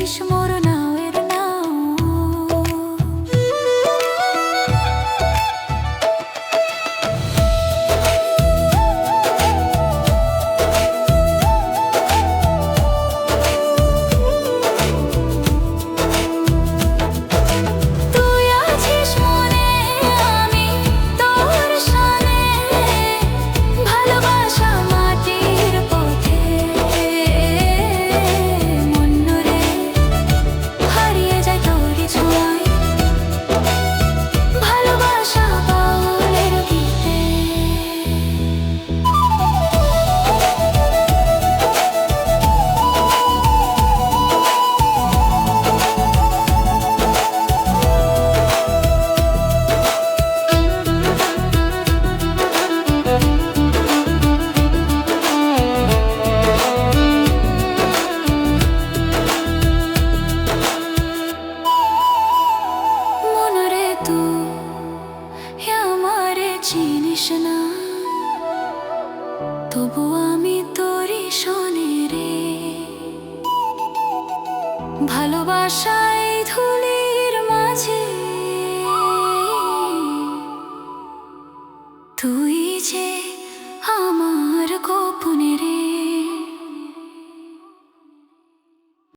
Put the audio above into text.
Bakışım oraya তবু আমি তোরই শোনে রে। ভালোবাসায় ধুলির মাঝে। তুই যে আমার